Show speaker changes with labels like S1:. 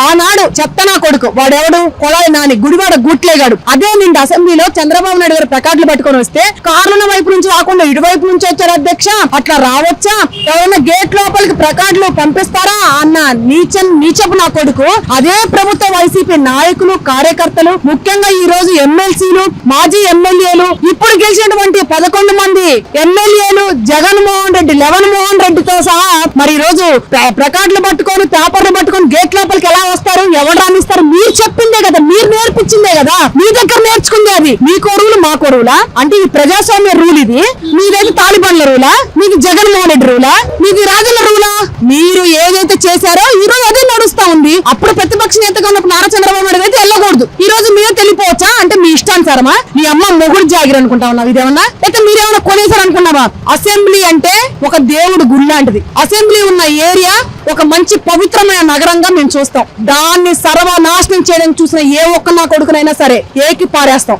S1: ఆనాడు చెత్త నా కొడుకు. వాడెవడు? కొడాలి నాని. గుడివాడ గుట్లేగాడు. అదే నిండి అసెంబ్లీలో చంద్రబాబు నాయుడు గారు ప్లకార్డులు పట్టుకొని వస్తే కార్ల వైపు నుంచి రాకుండా ఇటువైపు నుంచి వచ్చారు అధ్యక్ష. అట్లా రావచ్చా? ఎవరైనా గేట్ లోపలికి ప్లకార్డులు పంపిస్తారా? అన్న నీచన్ నీచపు నా కొడుకు. అదే ప్రభుత్వ వైసీపీ నాయకులు కార్యకర్తలు ముఖ్యంగా ఈ రోజు ఎమ్మెల్సీలు మాజీ ఎమ్మెల్యేలు ఇప్పుడు గెలిచినటువంటి పదకొండు మంది ఎమ్మెల్యేలు జగన్ మోహన్ రెడ్డి లెవెన్ మోహన్ రెడ్డితో సహా మరి ఈ రోజు ప్ర- పట్టుకొని పేపర్ ఎవరు రాణిస్తారు? మీరు చెప్పిందే కదా మీరు నేర్పించిందే కదా మీ దగ్గర నేర్చుకుందే అది. మీ కొరువులు మా కొరువులా? అంటే ఈ ప్రజాస్వామ్య రూల్ ఇది. మీదైతే తాలిబాన్ల రూలా? మీకు జగన్మోహన్ రెడ్డి రూలా? మీకు రాజుల రూలా? మీరు ఏదైతే చేశారో ఈ రోజు అదే నడుస్తా ఉంది. అప్పుడు ప్రతిపక్ష నేతగా ఉన్నప్పుడు నారా చంద్రబాబు నాయుడు అయితే కాదు. ఈ రోజు మీరు తెలిపోవచ్చా అంటే మీ ఇష్టానుసారమా? మీ అమ్మ మొగుడు జాగిరి అనుకుంటా ఉన్నావు. ఇదేమన్నా? లేకపోతే మీరేమన్నా కొనేసారు అనుకున్నావా అసెంబ్లీ అంటే ఒక దేవుడు గుడి లాంటిది. అసెంబ్లీ ఉన్న ఏరియా ఒక మంచి పవిత్రమైన నగరంగా మేము చూస్తాం. దాన్ని సర్వనాశనం చేయడానికి చూసిన ఏ ఒక్క నా కొడుకునైనా సరే ఏకి పారేస్తాం.